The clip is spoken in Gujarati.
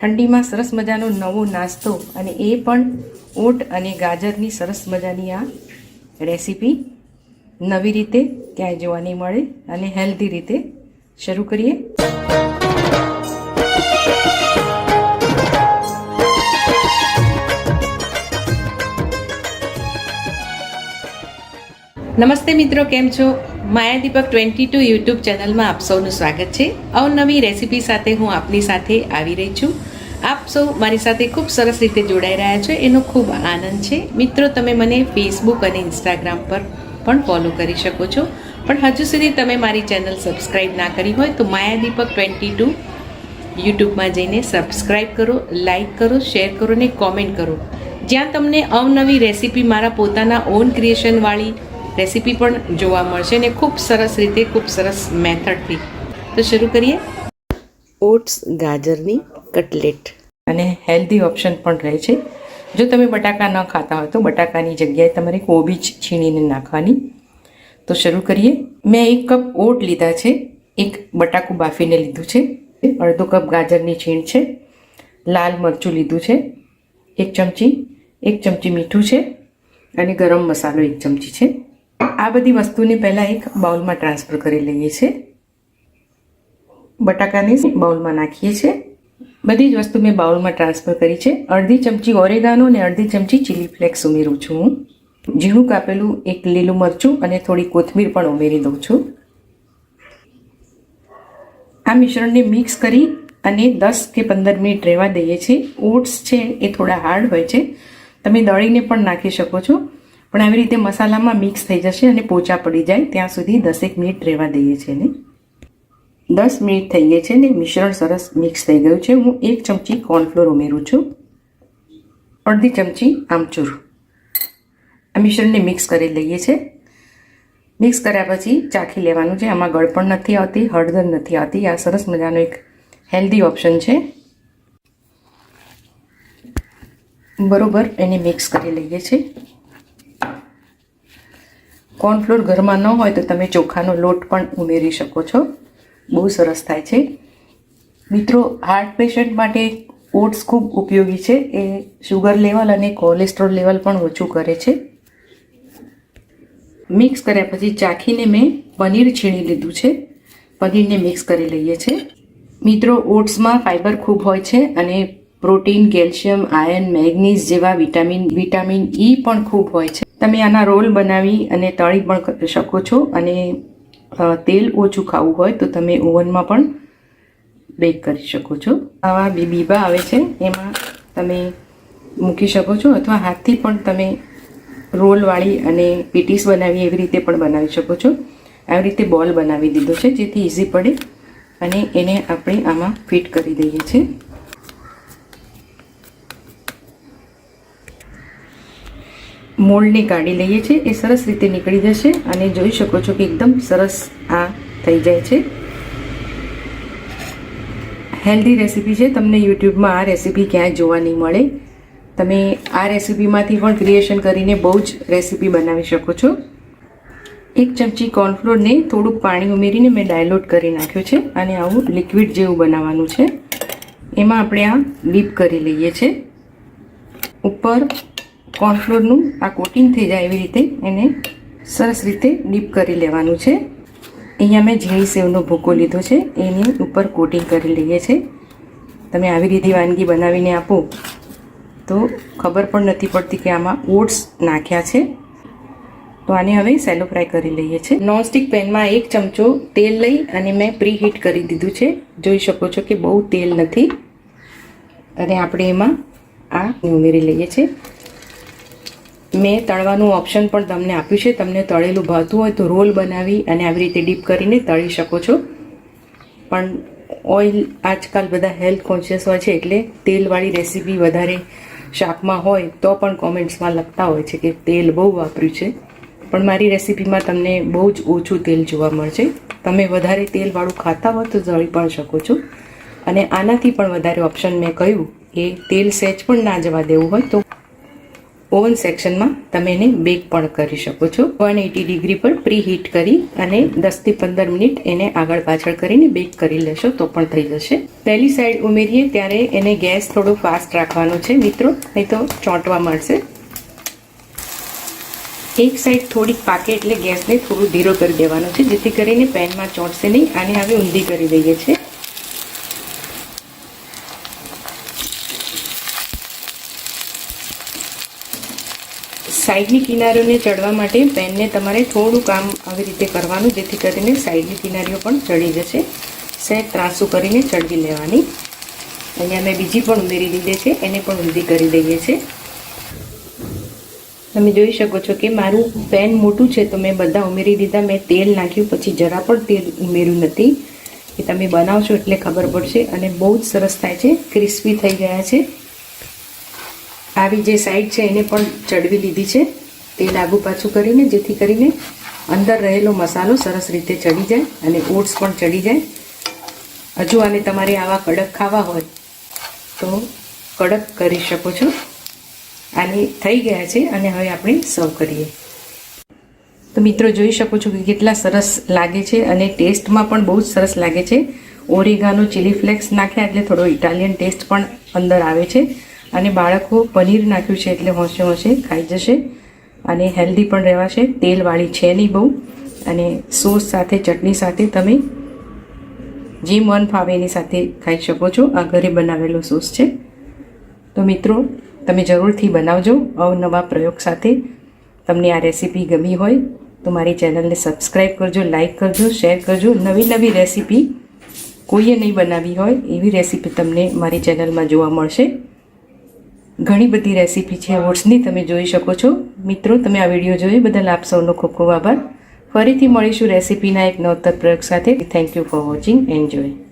ઠંડીમાં સરસ મજાનો નવો નાસ્તો અને એ પણ ઓટ અને ગાજરની સરસ મજાની આ રેસીપી. નવી રીતે ક્યાંય જોવા નહીં મળે અને હેલ્ધી રીતે શરૂ કરીએ. નમસ્તે મિત્રો, કેમ છો? Maya Deepak twenty two YouTube ચેનલમાં આપ સૌનું સ્વાગત છે. અવનવી રેસીપી સાથે હું આપની સાથે આવી રહી છું. આપ સૌ મારી સાથે ખૂબ સરસ રીતે જોડાઈ રહ્યા છો. એનો ખૂબ આનંદ છે. મિત્રો, તમે મને ફેસબુક અને ઇન્સ્ટાગ્રામ પર પણ ફોલો કરી શકો છો. પણ હજુ સુધી તમે મારી ચેનલ સબસ્ક્રાઈબ ના કરી હોય તો માયા દીપક ટ્વેન્ટી ટુ યુટ્યુબમાં જઈને સબસ્ક્રાઈબ કરો લાઈક કરો શેર કરો ને કોમેન્ટ કરો. જ્યાં તમને અવનવી રેસીપી મારા પોતાના ઓન ક્રિએશનવાળી રેસીપી પણ જોવા મળશે અને ખૂબ સરસ રીતે, ખૂબ સરસ મેથડથી. તો શરૂ કરીએ. ઓટ્સ, ગાજરની કટલેટ. અને હેલ્ધી ઓપ્શન પણ રહે છે. જો તમે બટાકા ન ખાતા હોય તો બટાકાની જગ્યાએ તમારે કોબીજ છીણીને નાખવાની. તો શરૂ કરીએ. મેં એક કપ ઓટ લીધા છે. એક બટાકું બાફીને લીધું છે. અડધો કપ ગાજરની છીણ છે. લાલ મરચું લીધું છે. એક ચમચી એક ચમચી મીઠું છે. અને ગરમ મસાલો એક ચમચી છે. આ બધી વસ્તુને પહેલાં એક બાઉલમાં ટ્રાન્સફર કરી લઈએ છીએ. બટાકાને બાઉલમાં નાખીએ છીએ. બધી જ વસ્તુ મેં બાઉલમાં ટ્રાન્સફર કરી છે. અડધી ચમચી ઓરેગાનો અને અડધી ચમચી ચીલી ફ્લેક્સ ઉમેરું છું હું. ઝીણું કાપેલું એક લીલું મરચું અને થોડી કોથમીર પણ ઉમેરી દઉં છું. આ મિશ્રણને મિક્સ કરી અને દસ કે પંદર મિનિટ રહેવા દઈએ છીએ. ઓટ્સ છે એ થોડા હાર્ડ હોય છે. તમે દળીને પણ નાખી શકો છો. પણ આવી રીતે મસાલામાં મિક્સ થઈ જશે અને પોચા પડી જાય ત્યાં સુધી દસેક મિનિટ રહેવા દઈએ છીએ ને. દસ મિનિટ થઈ ગઈ છે ને મિશ્રણ સરસ મિક્સ થઈ ગયું છે. હું એક ચમચી કોર્નફ્લોર ઉમેરું છું. અડધી ચમચી આમચૂર. આ મિશ્રણને મિક્સ કરી લઈએ છીએ મિક્સ કર્યા પછી ચાખી લેવાનું છે. આમાં ગળપણ નથી આવતી, હળદર નથી આવતી. આ સરસ મજાનો એક હેલ્ધી ઓપ્શન છે. બરોબર એને મિક્સ કરી લઈએ છીએ કોર્નફ્લોર ઘરમાં ન હોય તો તમે ચોખાનો લોટ પણ ઉમેરી શકો છો. બહુ સરસ થાય છે. મિત્રો હાર્ટ પેશન્ટ માટે ઓટ્સ ખૂબ ઉપયોગી છે. એ શુગર લેવલ અને કોલેસ્ટ્રોલ લેવલ પણ ઓછું કરે છે. મિક્સ કર્યા પછી ચાખીને મેં પનીર છીણી લીધું છે. પનીરને મિક્સ કરી લઈએ છીએ મિત્રો, ઓટ્સમાં ફાઇબર ખૂબ હોય છે અને પ્રોટીન, કેલ્શિયમ આયર્ન મેગ્નીઝ જેવા વિટામિન વિટામિન ઈ પણ ખૂબ હોય છે. તમે આના રોલ બનાવી અને તળી પણ શકો છો અને તેલ ઓછું ખાવું હોય તો તમે ઓવનમાં પણ બેક કરી શકો છો. આવા બી- બીબા આવે છે, એમાં તમે મૂકી શકો છો અથવા હાથથી પણ તમે રોલવાળી અને પીટીસ બનાવી એવી રીતે પણ બનાવી શકો છો. આવી રીતે બોલ બનાવી દીધો છે, જેથી ઇઝી પડે અને એને આપણે આમાં ફિટ કરી દઈએ છીએ. મોલ્ડને કાઢી લઈએ છીએ, એ સરસ રીતે નીકળી જશે અને જોઈ શકો છો કે એકદમ સરસ આ થઈ જાય છે. હેલ્ધી રેસીપી છે, તમને યુટ્યુબમાં આ રેસીપી ક્યાંય જોવા નહીં મળે. તમે આ રેસીપીમાંથી પણ ક્રિએશન કરીને બહુ જ રેસીપી બનાવી શકો છો. એક ચમચી કોર્નફ્લોરને થોડુંક પાણી ઉમેરીને મેં ડાયલોટ કરી નાખ્યું છે અને આવું લિક્વિડ જેવું બનાવવાનું છે. એમાં આપણે આ ડીપ કરી લઈએ છીએ. ઉપર કોર્નફ્લોરનું આ કોટિંગ થઈ જાય એવી રીતે એને સરસ રીતે ડીપ કરી લેવાનું છે. અહીંયા મેં ઝીણી સેવનો ભૂકો લીધો છે. એની ઉપર કોટિંગ કરી લઈએ છીએ તમે આવી રીતે વાનગી બનાવીને આપો તો ખબર પણ નથી પડતી કે આમાં ઓટ્સ નાખ્યા છે. તો આને હવે સેલો ફ્રાય કરી લઈએ છીએ નોનસ્ટિક પેનમાં એક ચમચો તેલ લઈ અને મેં પ્રી હીટ કરી દીધું છે. જોઈ શકો છો કે બહુ તેલ નથી. અને આપણે એમાં આ ઉમેરી લઈએ છીએ મેં તળવાનું ઓપ્શન પણ તમને આપ્યું છે. તમને તળેલું ભાવતું હોય તો રોલ બનાવી અને આવી રીતે ડીપ કરીને તળી શકો છો. પણ ઓઇલ આજકાલ બધા હેલ્થ કોન્શિયસ હોય છે એટલે તેલવાળી રેસીપી વધારે શાકમાં હોય તો પણ કોમેન્ટ્સમાં લખતા હોય છે કે તેલ બહુ વાપર્યું છે. પણ મારી રેસીપીમાં તમને બહુ જ ઓછું તેલ જોવા મળશે. તમે વધારે તેલવાળું ખાતા હોય તો તળી પણ શકો છો. અને આનાથી પણ વધારે ઓપ્શન મેં કહ્યું એ તેલ સહેજ પણ ના જવા દેવું હોય તો ઓવન સેક્શનમાં તમે એને બેક પણ કરી શકો છો. વન એટી ડિગ્રી પર પ્રી હીટ કરી અને દસથી પંદર મિનિટ એને આગળ પાછળ કરીને બેક કરી લેશો તો પણ થઈ જશે. પહેલી સાઈડ ઉમેરીએ ત્યારે એને ગેસ થોડો ફાસ્ટ રાખવાનો છે મિત્રો, નહીં તો ચોંટવા મળશે. એક સાઈડ થોડીક પાકે એટલે ગેસને થોડું ધીરો કરી દેવાનો છે, જેથી કરીને પેનમાં ચોંટશે નહીં. આને હવે ઊંધી કરી દઈએ છીએ. સાઈડની કિનારીઓને ચડવા માટે પેનને તમારે થોડું કામ આવી રીતે કરવાનું, જેથી કરીને સાઈડની કિનારીઓ પણ ચડી જશે. સહેજ ત્રાસું કરીને ચડવી લેવાની. અહીંયા મેં બીજી પણ ઉમેરી દીધી છે, એને પણ ઊંધી કરી દઈએ છીએ. તમે જોઈ શકો છો કે મારું પેન મોટું છે, તો મેં બધા ઉમેરી દીધા. મેં તેલ નાખ્યું, પછી જરા પણ તેલ ઉમેર્યું નથી. એ તમે બનાવશો એટલે ખબર પડશે. અને બહુ જ સરસ થાય છે, ક્રિસ્પી થઈ ગયા છે. આવી જે સાઈડ છે એને પણ ચડવી લીધી છે. તેલ લાગુ પાછું કરીને, જેથી કરીને અંદર રહેલો મસાલો સરસ રીતે ચડી જાય અને ઓટ્સ પણ ચડી જાય. હજુ આને તમારે આવા કડક ખાવા હોય તો કડક કરી શકો છો. આની થઈ ગયા છે અને હવે આપણે સર્વ કરીએ. તો મિત્રો જોઈ શકો છો કે કેટલા સરસ લાગે છે અને ટેસ્ટમાં પણ બહુ જ સરસ લાગે છે. ઓરેગાનો ચીલી ફ્લેક્સ નાખ્યા એટલે થોડો ઇટાલિયન ટેસ્ટ પણ અંદર આવે છે. અને બાળકો પનીર નાખ્યું છે એટલે હોંશે હોંશે ખાઈ જશે. અને હેલ્ધી પણ રહેવાશે તેલવાળી છે નહીં બહુ. અને સોસ સાથે, ચટણી સાથે તમે જે મન ફાવે એની સાથે ખાઈ શકો છો. આ ઘરે બનાવેલો સોસ છે. તો મિત્રો, તમે જરૂરથી બનાવજો અવનવા પ્રયોગ સાથે. તમને આ રેસીપી ગમી હોય તો મારી ચેનલને સબસ્ક્રાઈબ કરજો લાઈક કરજો શેર કરજો. નવી નવી રેસીપી કોઈએ નહીં બનાવી હોય એવી રેસીપી તમને મારી ચેનલમાં જોવા મળશે. ઘણી બધી રેસીપી છે ઓટ્સની તમે જોઈ શકો છો. મિત્રો, તમે આ વીડિયો જોઈ બદલ આપ સૌનો ખૂબ ખૂબ આભાર. ફરીથી મળીશું રેસીપીના એક નવતર પ્રયોગ સાથે. Thank you for watching enjoy